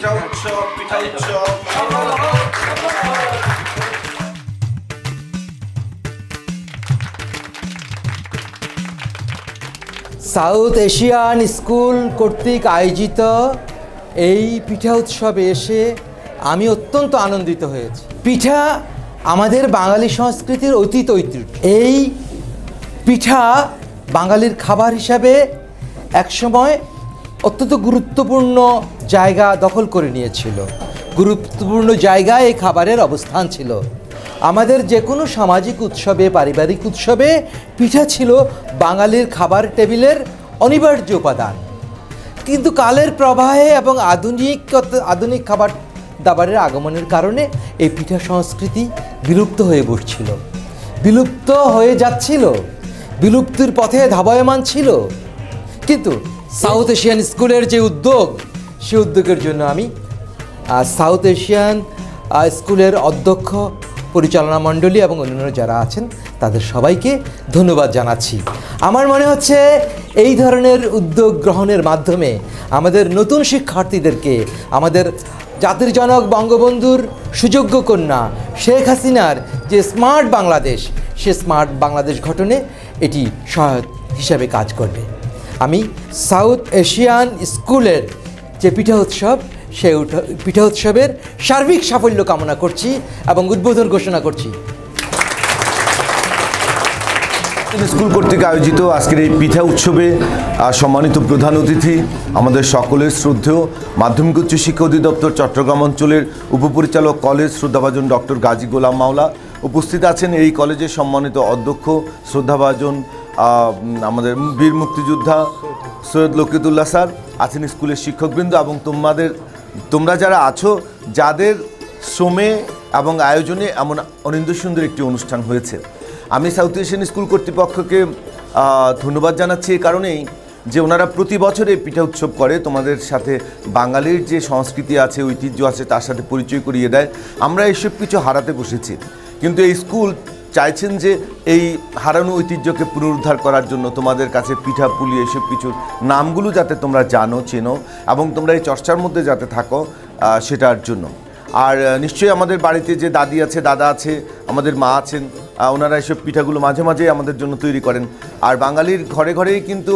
পিঠা উৎসব পিঠা উৎসব south Asian school কর্তৃক আয়োজিত এই পিঠা উৎসবে এসে আমি অত্যন্ত আনন্দিত হয়েছি। পিঠা আমাদের বাঙালি সংস্কৃতির অতীত ঐতিহ্য। এই পিঠা বাঙালির খাবার হিসাবে একসময় অত্যন্ত গুরুত্বপূর্ণ জায়গা দখল করে নিয়েছিল। গুরুত্বপূর্ণ জায়গায় এই খাবারের অবস্থান ছিল। আমাদের যে কোনো সামাজিক উৎসবে, পারিবারিক উৎসবে পিঠা ছিল বাঙালির খাবার টেবিলের অনিবার্য উপাদান। কিন্তু কালের প্রবাহে এবং আধুনিক আধুনিক খাবার দাবারের আগমনের কারণে এই পিঠা সংস্কৃতি বিলুপ্ত হয়ে বসছিল। বিলুপ্ত হয়ে যাচ্ছিল। বিলুপ্তির পথে ধাবয়মান ছিল। কিন্তু সাউথ এশিয়ান স্কুলের যে উদ্যোগ, সে উদ্যোগের জন্য আমি সাউথ এশিয়ান স্কুলের অধ্যক্ষ, পরিচালনা মণ্ডলী এবং অন্যান্য যারা আছেন, তাদের সবাইকে ধন্যবাদ জানাচ্ছি। আমার মনে হচ্ছে এই ধরনের উদ্যোগ গ্রহণের মাধ্যমে আমাদের নতুন শিক্ষার্থীদেরকে, আমাদের জাতির জনক বঙ্গবন্ধুর সুযোগ্য কন্যা শেখ হাসিনার যে স্মার্ট বাংলাদেশ, সে স্মার্ট বাংলাদেশ গঠনে এটি সহায়ক হিসাবে কাজ করবে। আমি সাউথ এশিয়ান স্কুলের যে পিঠা উৎসব সেই পিঠা উৎসবের সার্বিক সাফল্য কামনা করছি এবং উদ্বোধন ঘোষণা করছি। স্কুল কর্তৃক আয়োজিত আজকের এই পিঠা উৎসবে সম্মানিত প্রধান অতিথি, আমাদের সকলের শ্রদ্ধেয় মাধ্যমিক উচ্চ শিক্ষা অধিদপ্তর চট্টগ্রাম অঞ্চলের উপপরিচালক কলেজ শ্রদ্ধাভাজন ডক্টর গাজী গোলাম মাওলা উপস্থিত আছেন। এই কলেজের সম্মানিত অধ্যক্ষ, শ্রদ্ধাভাজন আমাদের বীর মুক্তিযোদ্ধা সৈয়দ লকিতুল্লাহ স্যার আছেন স্কুলের শিক্ষকবৃন্দ এবং তোমাদের, তোমরা যারা আছো, যাদের শ্রমে এবং আয়োজনে এমন অনিন্দ সুন্দর একটি অনুষ্ঠান হয়েছে। আমি সাউথ এশিয়ান স্কুল কর্তৃপক্ষকে ধন্যবাদ জানাচ্ছি এই কারণেই যে ওনারা প্রতি বছরে পিঠা উৎসব করে, তোমাদের সাথে বাঙালির যে সংস্কৃতি আছে, ঐতিহ্য আছে, তার সাথে পরিচয় করিয়ে দেয়। আমরা এসব কিছু হারাতে বসেছি। কিন্তু এই স্কুল চাইছেন যে এই হারানো ঐতিহ্যকে পুনরুদ্ধার করার জন্য তোমাদের কাছে পিঠা পুলি, এসব কিছুর নামগুলো যাতে তোমরা জানো, চেনো এবং তোমরা এই চর্চার মধ্যে যাতে থাকো সেটার জন্য। আর নিশ্চয়ই আমাদের বাড়িতে যে দাদি আছে, দাদা আছে, আমাদের মা আছেন ওনারা এসব পিঠাগুলো মাঝে মাঝে আমাদের জন্য তৈরি করেন। আর বাঙালির ঘরে ঘরেই কিন্তু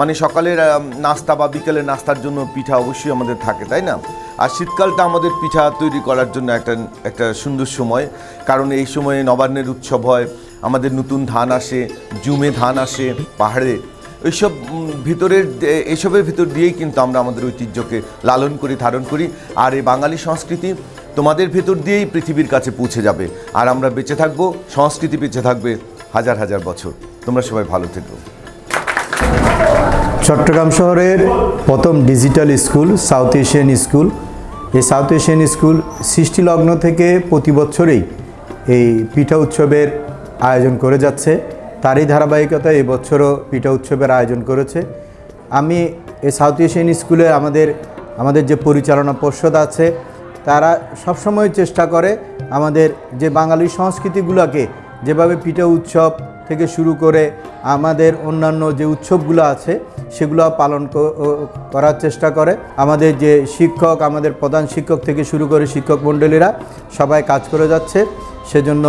মানে সকালের নাস্তা বা বিকেলের নাস্তার জন্য পিঠা অবশ্যই আমাদের থাকে, তাই না? আর শীতকালটা আমাদের পিঠা তৈরি করার জন্য একটা একটা সুন্দর সময়। কারণ এই সময়ে নবান্নের উৎসব হয়, আমাদের নতুন ধান আসে, জুমে ধান আসে, পাহাড়ে। এইসব ভিতরের এইসবের ভিতর দিয়েই কিন্তু আমরা আমাদের ঐতিহ্যকে লালন করি, ধারণ করি। আর এই বাঙালি সংস্কৃতি তোমাদের ভেতর দিয়েই পৃথিবীর কাছে পৌঁছে যাবে। আর আমরা বেঁচে থাকব, সংস্কৃতি বেঁচে থাকবে হাজার হাজার বছর। তোমরা সবাই ভালো থেকো। চট্টগ্রাম শহরের প্রথম digital school, south Asian school. এই সাউথ এশিয়ান স্কুল সৃষ্টিলগ্ন থেকে প্রতি বছরেই এই পিঠা উৎসবের আয়োজন করে যাচ্ছে। তারই ধারাবাহিকতায় এবছরও পিঠা উৎসবের আয়োজন করেছে। আমি এই সাউথ এশিয়ান স্কুলে আমাদের আমাদের যে পরিচালনা পর্ষদ আছে, তারা সবসময় চেষ্টা করে আমাদের যে বাঙালি সংস্কৃতিগুলোকে যেভাবে পিঠা উৎসব থেকে শুরু করে আমাদের অন্যান্য যে উৎসবগুলো আছে, সেগুলো পালন করার চেষ্টা করে। আমাদের যে শিক্ষক, আমাদের প্রধান শিক্ষক থেকে শুরু করে শিক্ষক মণ্ডলীরা সবাই কাজ করে যাচ্ছে। সেজন্য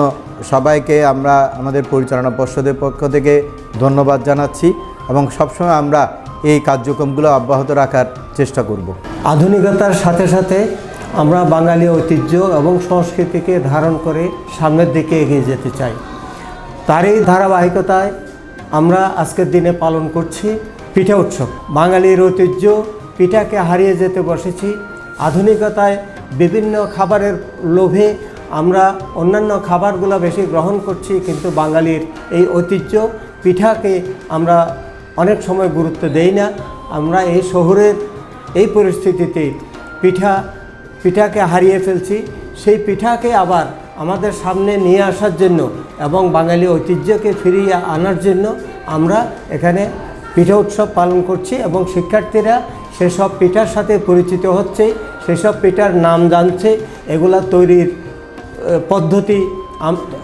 সবাইকে আমরা আমাদের পরিচালনা পর্ষদের পক্ষ থেকে ধন্যবাদ জানাচ্ছি এবং সবসময় আমরা এই কার্যক্রমগুলো অব্যাহত রাখার চেষ্টা করব। আধুনিকতার সাথে সাথে আমরা বাঙালি ঐতিহ্য এবং সংস্কৃতিকে ধারণ করে সামনের দিকে এগিয়ে যেতে চাই। তারই ধারাবাহিকতায় আমরা আজকের দিনে পালন করছি পিঠা উৎসব। বাঙালির ঐতিহ্য, পিঠাকে হারিয়ে যেতে বসেছি। আধুনিকতায় বিভিন্ন খাবারের লোভে আমরা অন্যান্য খাবারগুলো বেশি গ্রহণ করছি, কিন্তু বাঙালির এই ঐতিহ্য, পিঠাকে আমরা অনেক সময় গুরুত্ব দেই না। আমরা এই শহরের এই পরিস্থিতিতে পিঠা, পিঠাকে হারিয়ে ফেলছি। সেই পিঠাকে আবার আমাদের সামনে নিয়ে আসার জন্য এবং বাঙালি ঐতিহ্যকে ফিরিয়ে আনার জন্য আমরা এখানে পিঠা উৎসব পালন করছি এবং শিক্ষার্থীরা সেসব পিঠার সাথে পরিচিত হচ্ছে, সেসব পিঠার নাম জানছে, এগুলা তৈরির পদ্ধতি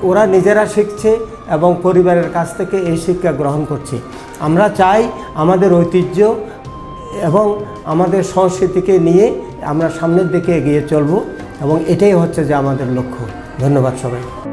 ওরা নিজেরা শিখছে এবং পরিবারের কাছ থেকে এই শিক্ষা গ্রহণ করছে। আমরা চাই আমাদের ঐতিহ্য এবং আমাদের সংস্কৃতিকে নিয়ে আমরা সামনের দিকে এগিয়ে চলব এবং এটাই হচ্ছে যে আমাদের লক্ষ্য। ধন্যবাদ সবাই